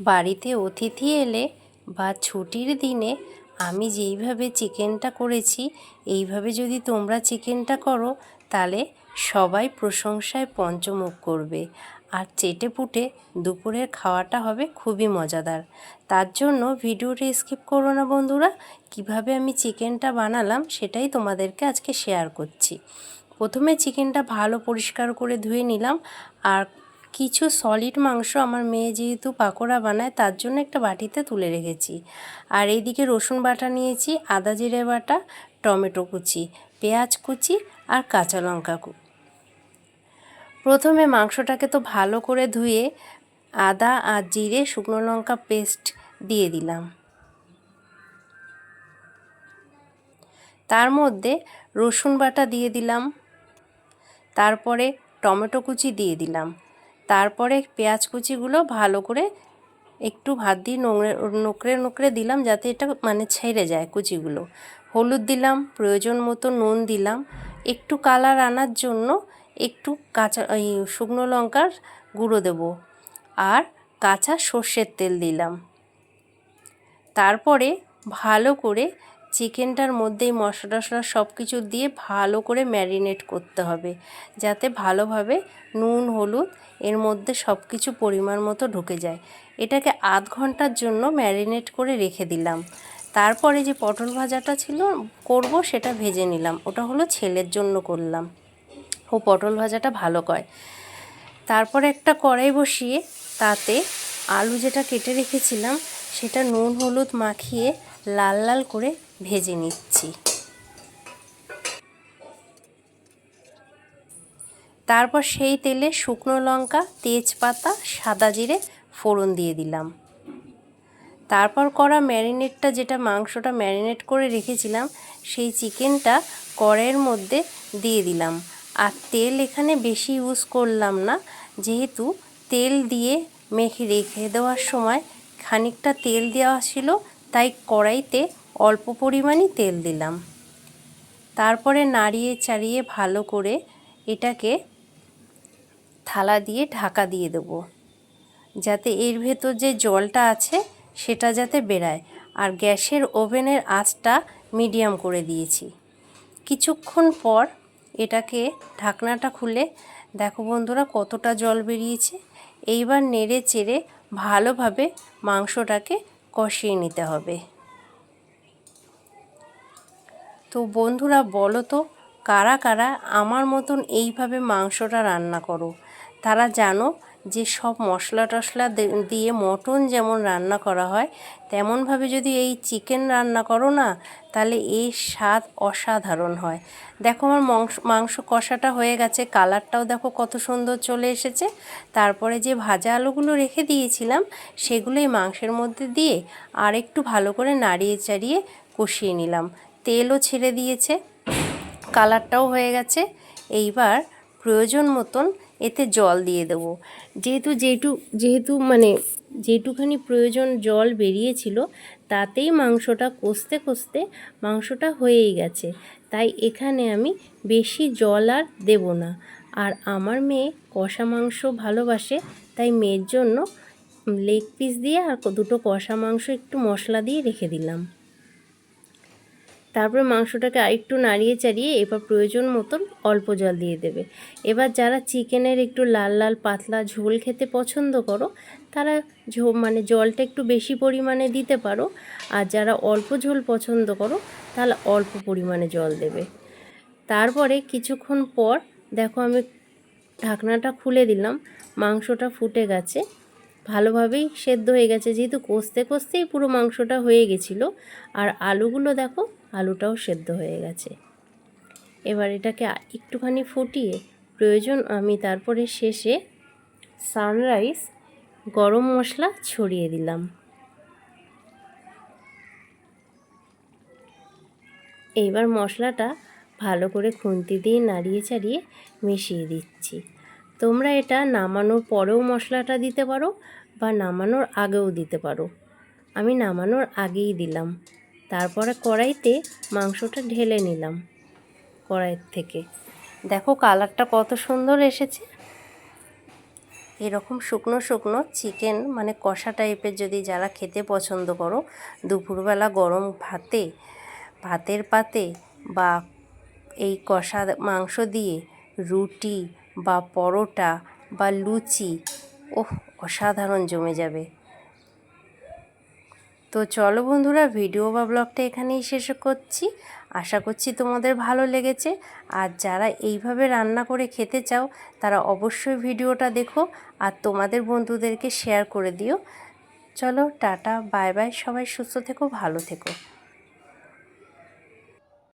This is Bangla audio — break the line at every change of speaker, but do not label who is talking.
বাড়িতে অতিথি এলে বা ছুটির দিনে আমি যেইভাবে চিকেনটা করেছি, এইভাবে যদি তোমরা চিকেনটা করো, তাহলে সবাই প্রশংসায় পঞ্চমুখ করবে। আর চেটে পুটে দুপুরের খাওয়াটা হবে খুবই মজাদার। তার জন্য ভিডিওটা স্কিপ করো না বন্ধুরা, কীভাবে আমি চিকেনটা বানালাম সেটাই তোমাদেরকে আজকে শেয়ার করছি। প্রথমে চিকেনটা ভালো পরিষ্কার করে ধুয়ে নিলাম, আর কিছু সলিড মাংস আমার মেয়ে যেহেতু পাকোড়া বানায়, তার জন্য একটা বাটিতে তুলে রেখেছি। আর এইদিকে রসুন বাটা নিয়েছি, আদা জিরে বাটা, টমেটো কুচি, পেঁয়াজ কুচি আর কাঁচা লঙ্কা কু প্রথমে মাংসটাকে তো ভালো করে ধুয়ে আদা আর জিরে, শুকনো লঙ্কা পেস্ট দিয়ে দিলাম। তার মধ্যে রসুন বাটা দিয়ে দিলাম। তারপরে টমেটো কুচি দিয়ে দিলাম। তারপরে পেঁয়াজ কুচিগুলো ভালো করে একটু ভাত দিয়ে নোংরে নোকড়ে নোকড়ে দিলাম যাতে এটা মানে ছেড়ে যায় কুচিগুলো। হলুদ দিলাম, প্রয়োজন মতো নুন দিলাম। একটু কালার আনার জন্য একটু কাঁচা, এই শুকনো লঙ্কার গুঁড়ো দেব। আর কাঁচা সর্ষের তেল দিলাম। তারপরে ভালো করে চিকেনটার মধ্যেই মশলা টশলা সব কিছু দিয়ে ভালো করে ম্যারিনেট করতে হবে। যাতে ভালোভাবে নুন, হলুদ এর মধ্যে সব কিছু পরিমাণ মতো ঢুকে যায়। এটাকে আধ ঘণ্টার জন্য ম্যারিনেট করে রেখে দিলাম। তারপরে যে পটল ভাজাটা ছিল, করব সেটা ভেজে নিলাম। ওটা হলো ছেলের জন্য করলাম। ও পটল ভাজাটা ভালো কয় তারপরে একটা কড়াই বসিয়ে তাতে আলু যেটা কেটে রেখেছিলাম, সেটা নুন, হলুদ মাখিয়ে লাল লাল করে ভেজে নিচ্ছি। তারপর সেই তেলে শুকনো লঙ্কা, তেজপাতা, সাদা জিরে ফোড়ন দিয়ে দিলাম। তারপর করা ম্যারিনেটটা, যেটা মাংসটা ম্যারিনেট করে রেখেছিলাম, সেই চিকেনটা কড়াইয়ের মধ্যে দিয়ে দিলাম। আর তেল এখানে বেশি ইউজ করলাম না, যেহেতু তেল দিয়ে মেখে রেখে দেওয়ার সময় খানিকটা তেল দেওয়া ছিল তাই কড়াইতে অল্প পরিমাণই তেল দিলাম। তারপরে নাড়িয়ে চাড়িয়ে ভালো করে এটাকে থালা দিয়ে ঢাকা দিয়ে দেবো। যাতে এর ভেতর যে জলটা আছে সেটা যাতে বেরায়। আর গ্যাসের ওভেনের আঁচটা মিডিয়াম করে দিয়েছি। কিছুক্ষণ পর এটাকে ঢাকনাটা খুলে দেখো বন্ধুরা কতটা জল বেরিয়েছে। এইবার নেড়ে চেড়ে ভালোভাবে মাংসটাকে কষিয়ে নিতে হবে। তো বন্ধুরা বলো তো, কারা কারা আমার মতন এইভাবে মাংসটা রান্না করো? তারা জানো যে সব মশলা টশলা দিয়ে মটন যেমন রান্না করা হয়, তেমনভাবে যদি এই চিকেন রান্না করো না, তাহলে এই স্বাদ অসাধারণ হয়। দেখো আমার মাংস মাংস কষাটা হয়ে গেছে, কালারটাও দেখো কত সুন্দর চলে এসেছে। তারপরে যে ভাজা আলুগুলো রেখে দিয়েছিলাম সেগুলো এই মাংসের মধ্যে দিয়ে আর একটু ভালো করে নাড়িয়ে চাড়িয়ে কষিয়ে নিলাম। তেলও ছেড়ে দিয়েছে, কালারটাও হয়ে গেছে। এইবার প্রয়োজন মতন এতে জল দিয়ে দেবো। যেহেতু যেটু, যেহেতু মানে যেটুখানি প্রয়োজন জল বেরিয়েছিল, তাতেই মাংসটা কষতে কষতে মাংসটা হয়েই গেছে। তাই এখানে আমি বেশি জল আর দেব না। আর আমার মেয়ে কষা মাংস ভালোবাসে, তাই মেয়ের জন্য লেগ পিস দিয়ে আর দুটো কষা মাংস একটু মশলা দিয়ে রেখে দিলাম। তারপরে মাংসটাকে আরেকটু নাড়িয়ে চাড়িয়ে এবার প্রয়োজন মতন অল্প জল দিয়ে দেবে। এবার যারা চিকেনের একটু লাল লাল পাতলা ঝোল খেতে পছন্দ করো, তারা ঝো মানে জলটা একটু বেশি পরিমাণে দিতে পারো। আর যারা অল্প ঝোল পছন্দ করো, তাহলে অল্প পরিমাণে জল দেবে। তারপরে কিছুক্ষণ পর, দেখো আমি ঢাকনাটা খুলে দিলাম, মাংসটা ফুটে গেছে। ভালোভাবেই সেদ্ধ হয়ে গেছে, যেহেতু কষতে কষতেই পুরো মাংসটা হয়ে গেছিল। আর আলুগুলো দেখো আলুটাও সেদ্ধ হয়ে গেছে। এবার এটাকে একটুখানি ফুটিয়ে প্রয়োজন, আমি তারপরে শেষে সানরাইস গরম মশলা ছড়িয়ে দিলাম। এইবার মশলাটা ভালো করে খুন্তি দিয়ে নাড়িয়ে চাড়িয়ে মিশিয়ে দিচ্ছি। তোমরা এটা নামানোর পরেও মশলাটা দিতে পারো বা নামানোর আগেও দিতে পারো। আমি নামানোর আগেই দিলাম। তারপরে কড়াইতে মাংসটা ঢেলে নিলাম কড়াইয়ের থেকে। দেখো কালারটা কত সুন্দর এসেছে। এরকম শুকনো শুকনো চিকেন মানে কষা টাইপের যদি যারা খেতে পছন্দ করো, দুপুরবেলা গরম ভাতে, ভাতের পাতে বা এই কষা মাংস দিয়ে রুটি বা পরোটা বা লুচি, ওহ, অসাধারণ জমে যাবে। তো চলো বন্ধুরা, ভিডিও বা ব্লগটা এখানেই শেষ করছি। আশা করছি তোমাদের ভালো লেগেছে। আর যারা এইভাবে রান্না করে খেতে চাও, তারা অবশ্যই ভিডিওটা দেখো আর তোমাদের বন্ধুদেরকে শেয়ার করে দিও। চলো, টাটা বাই বাই সবাই সুস্থ থেকো, ভালো থেকো।